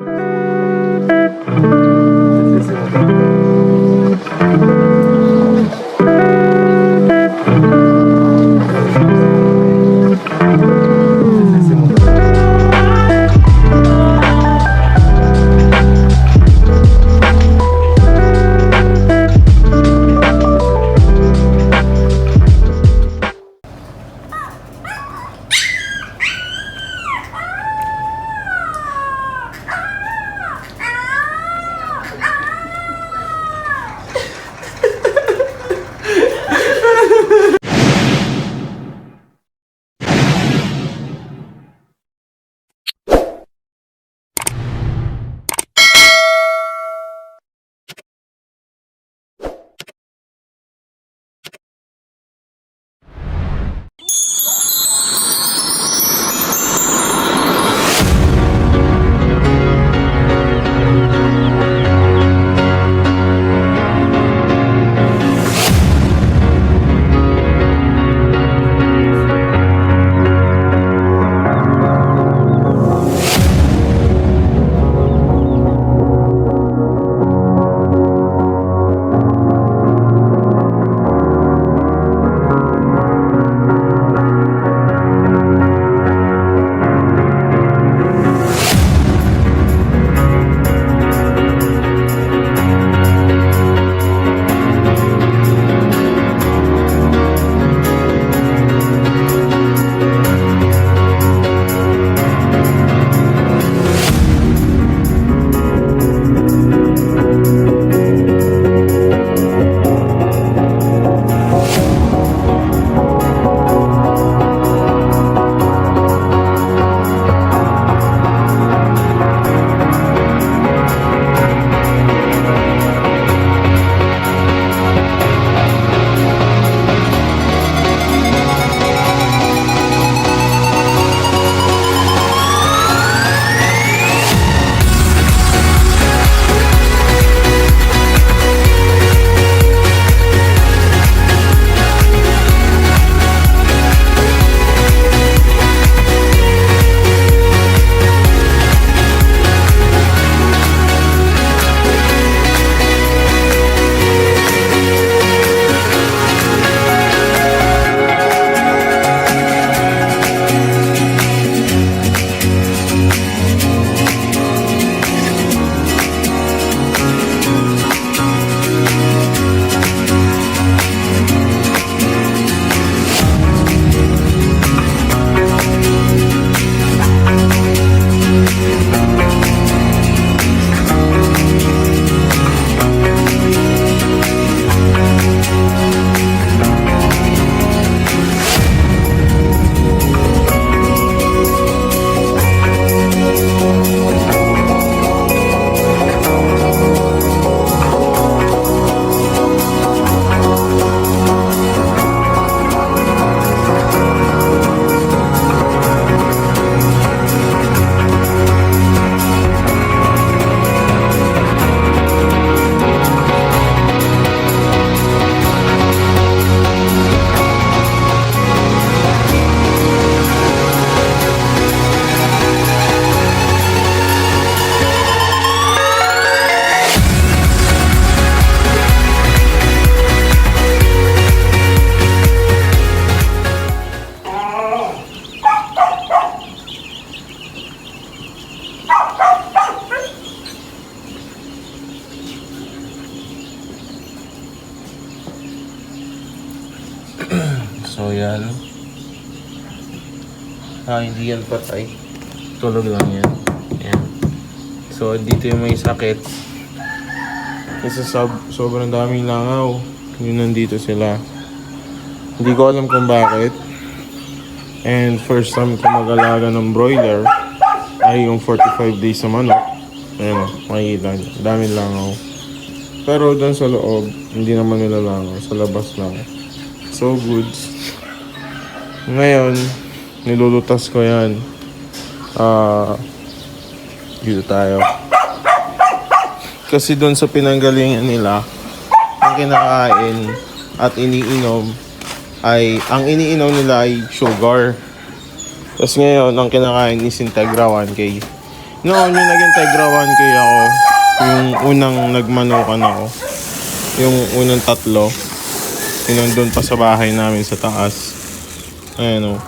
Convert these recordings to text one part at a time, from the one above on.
So yan. Ah, hindi yan patay. Tulog lang yan. Yan. So, dito yung may sakit. Kasi sob sobrang daming langaw. Yun nandito sila. Hindi ko alam kung bakit. And first time ko mag-alaga ng broiler ay yung 45 days sa manok. Ayan makikita nyo. Daming langaw. Pero doon sa loob, hindi naman nila langaw. Sa labas lang. So good. Ngayon, nilulutas ko yan. Ah, dito tayo. Kasi doon sa pinanggalingan nila, ang kinakain at iniinom ay, ang iniinom nila ay sugar. Tapos ngayon, ang kinakain is Integra 1K. Noon yung naging Tegra 1K ako, yung unang nagmanukan ako, yung unang tatlo, yung nandun pa sa bahay namin sa taas. Ayan o.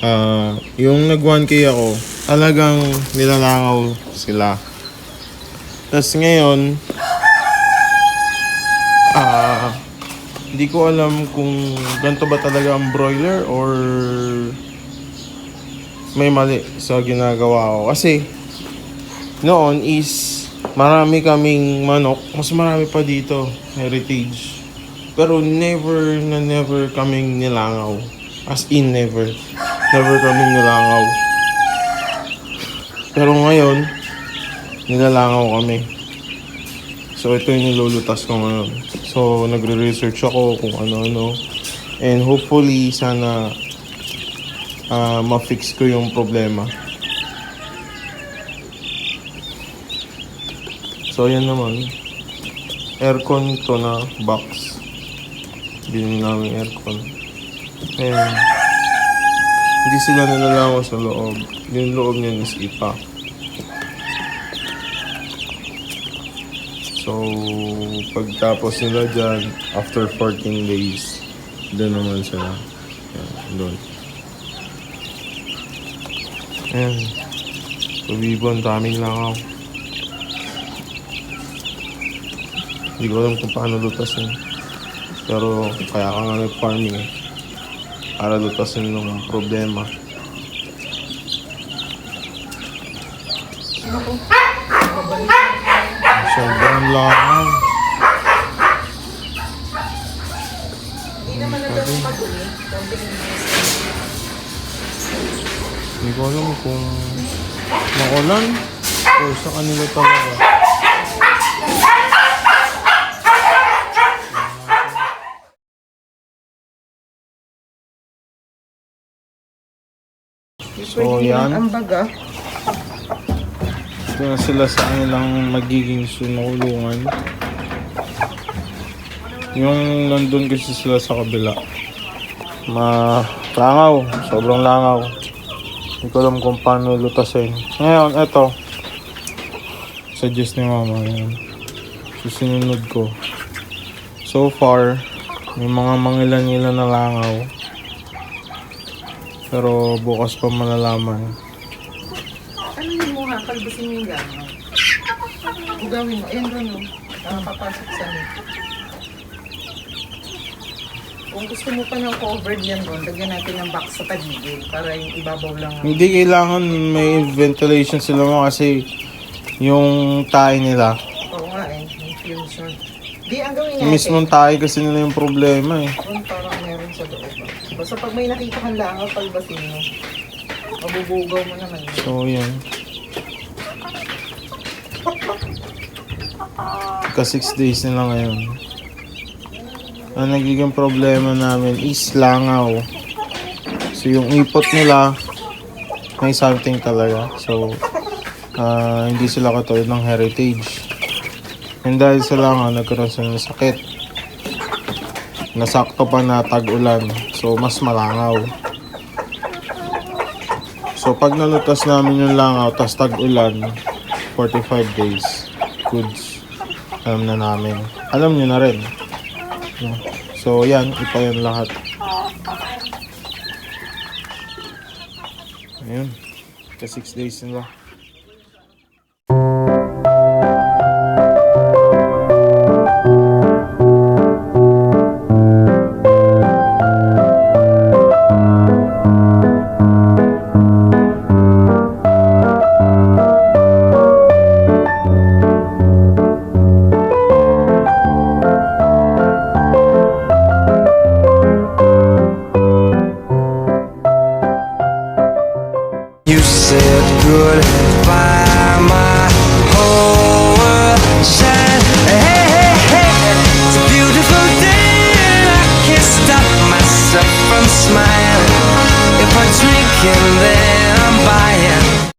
Ah, yung nag 1K ako, talagang nilalangaw sila. Tapos ngayon, ah, hindi ko alam kung ganito ba talaga ang broiler or may mali sa ginagawa ko. Kasi noon is marami kaming manok. Mas marami pa dito, heritage. Pero never na never kaming nilangaw. As in never. Never kaming nilangaw. Pero ngayon, nilalangaw kami. So ito yung nilulutas ko ngayon. So nagre-research ako kung ano-ano. And hopefully sana ah, ma-fix ko yung problema. So yan naman. Aircon to na box. Binili namin aircon. And hindi sila nilalangaw sa loob. Yung loob niya is ipa. So, pagtapos nila dyan, after 14 days, doon naman sila. Yan, doon. Ayan. Tubibon, daming langaw. Hindi ko alam kung paano lutasin. Pero, kaya ka nga nag-farming eh. Para lutasin ng problema. Sobrang langaw. Hindi naman na daw pag-uli. Hindi ko alam kung makulan o sa kanila talaga. So, yan. Ang baga. Ito na sila sa kanilang magiging sinulungan. Yung nandun kasi sila sa kabila. Ma langaw, sobrang langaw. Hindi ko alam kung paano lutasin. Ngayon, eto. Suggest ni mama yan. Susunod ko. So far, may mga mangilan-ilan na langaw. Pero bukas pa malalaman. Ano yun mo ha? Kalbasin mo yung gano'n. Ugawin mo. Ayan doon o. Nakapapasok sa net. Kung gusto mo pa ng covered yan doon, lagyan natin ng box sa paligid para yung ibabaw lang. Hindi kailangan may ventilation sila mo kasi yung tayo nila. Oo nga eh. May fusion. Di, ang gawin Yung natin. mismong tayo kasi nila yung problema eh. Doon parang meron sa loob. ah. Basta pag may nakita kang langaw, palbasin mo. Mabubugaw mo naman yun. So yan. Ka 6 days nila ngayon. Ang nagiging problema namin is langaw. So yung ipot nila may something talaga. So ah, hindi sila katulad ng heritage. And dahil sa langaw nagkaroon sila ng sakit. Nasakto pa na tag-ulan. So mas malangaw. So pag nalutas namin yung langaw, tas tag-ulan, 45 days, goods. Alam na namin. Alam nyo na rin. So yan, ipa yan lahat. Ayun. Ka 6 days nila. said goodbye, my